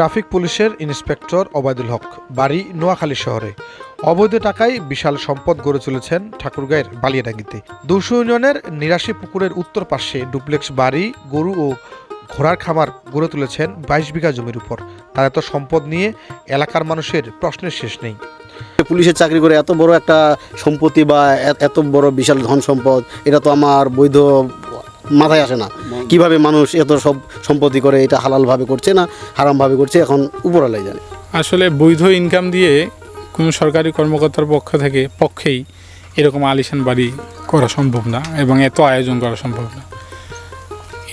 Traffic পুলিশের inspector Obaidul হক, বাড়ি নোয়াখালী শহরে। অবৈধ টাকায় বিশাল সম্পদ গড়ে তুলেছেন ঠাকুরগাঁয়ের বালিয়াডাঙ্গিতে। দুশো ইউনিয়নের নিরাশি পুকুরের উত্তর পাশে ডুপ্লেক্স বাড়ি, গরু ও ঘোড়ার খামার গড়ে তুলেছেন বাইশ বিঘা জমির উপর। তার এত সম্পদ নিয়ে এলাকার মানুষের প্রশ্নের শেষ নেই। পুলিশের চাকরি করে এত বড় একটা সম্পত্তি বা এত বড় বিশাল ধন সম্পদ, এটা তো আমার বৈধ মাথায় আসে না। কীভাবে মানুষ এত সব সম্পত্তি করে এটা হালালভাবে করছে না হারামভাবে করছে এখন উপরালাই জানে। আসলে বৈধ ইনকাম দিয়ে কোনো সরকারি কর্মকর্তার পক্ষ থেকে পক্ষেই এরকম আলিশান বাড়ি করা সম্ভব না এবং এত আয়োজন করা সম্ভব না।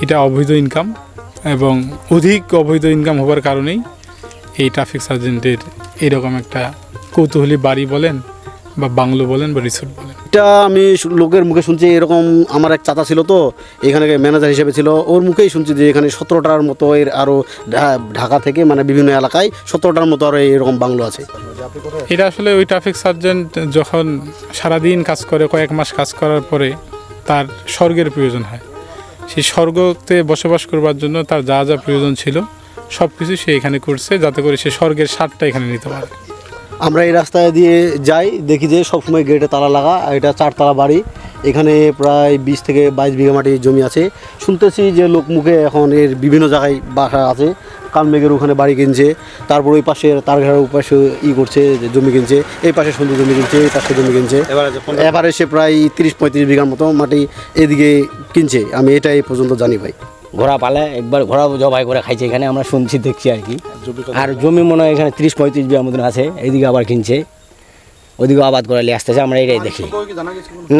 এটা অবৈধ ইনকাম এবং অধিক অবৈধ ইনকাম হওয়ার কারণেই এই ট্রাফিক সার্জেন্টের এরকম একটা কৌতূহলী বাড়ি বলেন বা বাংলো বলেন বা রিসোর্ট বলেন? এটা আমি লোকের মুখে শুনছি এরকম আমার এক চাচা ছিল তো এখানে ম্যানেজার হিসেবে ছিল। ওর মুখেই শুনছি যে এখানে সতেরোটার মতো এর আরও ঢাকা থেকে মানে বিভিন্ন এলাকায় সতেরোটার মতো আরও এরকম বাংলো আছে। এটা আসলে ওই ট্রাফিক সার্জেন্ট যখন সারাদিন কাজ করে কয়েক মাস কাজ করার পরে তার স্বর্গের প্রয়োজন হয়। সেই স্বর্গতে বসবাস করবার জন্য তার যা যা প্রয়োজন ছিল সব কিছু সে এখানে করছে যাতে করে সে স্বর্গের স্বাদটা এখানে নিতে পারে। আমরা এই রাস্তায় দিয়ে যাই দেখি যে সবসময় গেটে তালা লাগা এটা চারতলা বাড়ি এখানে প্রায় বিশ থেকে বাইশ বিঘা মাটি জমি আছে। শুনতেছি যে লোক মুখে এখন এর বিভিন্ন জায়গায় বাসা আছে কালমেঘের ওখানে বাড়ি কিনছে তারপর ওই পাশে তারঘাড়ের ওই পাশে ই করছে যে জমি কিনছে এই পাশে সুন্দর জমি কিনছে এই পাশে জমি কিনছে। এবারে সে প্রায় তিরিশ পঁয়ত্রিশ বিঘার মতো মাটি এদিকে কিনছে আমি এটাই এই পর্যন্ত জানি ভাই। ঘোড়া পালে একবার ঘোড়া জবাই করে খাইছে এখানে আমরা শুনছি দেখছি আর কি। আর জমি মনে হয় এখানে তিরিশ পঁয়ত্রিশ বিঘা মতন আছে এইদিকে আবার কিনছে। ওইদিকে আবাদ করে নিয়ে আসতেছে আমরা এটাই দেখি।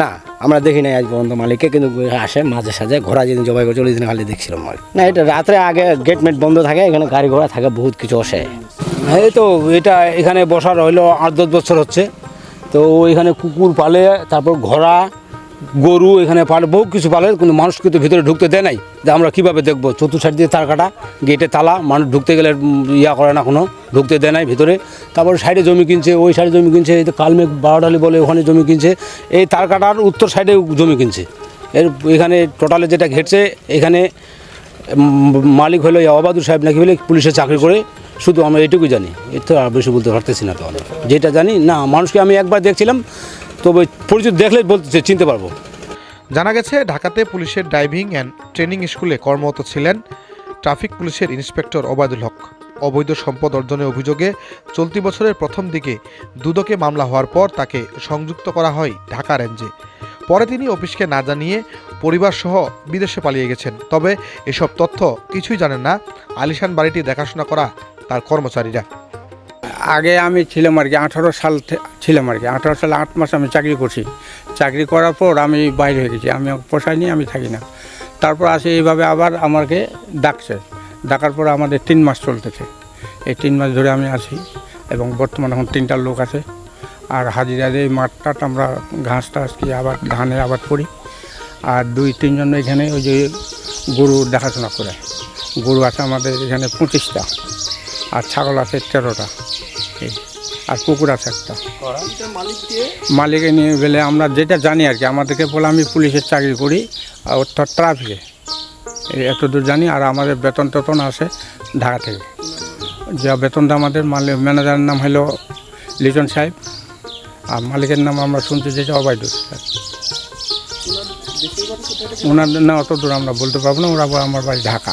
না আমরা দেখি নাই আজ পর্যন্ত মালিককে কিন্তু আসে মাঝে সাঝে ঘোড়া যেদিন জবাই করে ওই দিন খালি দেখছিলাম মালিক। না এটা রাত্রে আগে গেট মেট বন্ধ থাকে এখানে গাড়ি ঘোড়া থাকে বহুত কিছু আসে। এই তো এটা এখানে বসার হইল আট দশ বছর হচ্ছে। তো এখানে কুকুর পালে তারপর ঘোড়া গরু এখানে পালে, বহু কিছু পালে কিন্তু মানুষ কিন্তু ভিতরে ঢুকতে দেয় নাই। যে আমরা কীভাবে দেখব? চতুর সাইড দিয়ে তার কাটা, গেটে তালা, মানুষ ঢুকতে গেলে ইয়া করে না কোনো, ঢুকতে দেয় নাই ভিতরে। তারপর সাইডে জমি কিনছে, ওই সাইডে জমি কিনছে, এই কালমেঘ বারোডালি বলে ওখানে জমি কিনছে, এই তার কাটার উত্তর সাইডে জমি কিনছে। এর এখানে টোটালে যেটা ঘেটছে এখানে মালিক হলো অবাদুর সাহেব নাকি বলে, পুলিশে চাকরি করে। শুধু আমরা এটুকুই জানি এর তো আর বেশি বলতে পারতেছি না তো। যেটা জানি, না, মানুষকে আমি একবার দেখছিলাম তবে পরিচিত দেখলে বলতে চিনতে পারব। জানা গেছে, ঢাকাতে পুলিশের ড্রাইভিং অ্যান্ড ট্রেনিং স্কুলে কর্মরত ছিলেন ট্রাফিক পুলিশের ইন্সপেক্টর ওবায়দুল হক। অবৈধ সম্পদ অর্জনের অভিযোগে চলতি বছরের প্রথম দিকে দুদকে মামলা হওয়ার পর তাকে সংযুক্ত করা হয় ঢাকা রেঞ্জে। পরে তিনি অফিসকে না জানিয়ে পরিবারসহ বিদেশে পালিয়ে গেছেন। তবে এসব তথ্য কিছুই জানেন না। আলিশান বাড়িটি দেখাশোনা করা তার কর্মচারীরা। আগে আমি ছিলাম আর কি, আঠারো সাল ছিলাম আর কি। আঠারো সালে আট মাস আমি চাকরি করছি। চাকরি করার পর আমি বাইরে হয়ে গেছি। আমি পোষাই নিয়ে আমি থাকি না। তারপর আসে এইভাবে আবার আমাকে ডাকছে। ডাকার পর আমাদের তিন মাস চলতেছে। এই তিন মাস ধরে আমি আছি এবং বর্তমানে এখন তিনটা লোক আছে। আর হাজিরা দিয়ে মাঠ টাট আমরা ঘাস টাস কি আবার ধানের আবাদ করি। আর দুই তিনজন এখানে ওই যে গরু দেখাশোনা করে। গরু আছে আমাদের এখানে পঁচিশটা। আর ছাগল আছে তেরোটা। এই। আর কুকুর আছে একটা। মালিকে নিয়ে গেলে আমরা যেটা জানি আর কি আমাদেরকে বলে আমি পুলিশের চাকরি করি অর্থাৎ ট্রাফিকে। এত দূর জানি, আর আমাদের বেতন টেতন আসে ঢাকা থেকে। যা বেতনটা আমাদের মালিক ম্যানেজারের নাম হলো লিটন সাহেব। আর মালিকের নাম আমরা শুনছি যেটা অবায়দুর সাহেব ওনার না, অত দূর আমরা বলতে পারব না, ওরা আমার বাড়ি ঢাকা।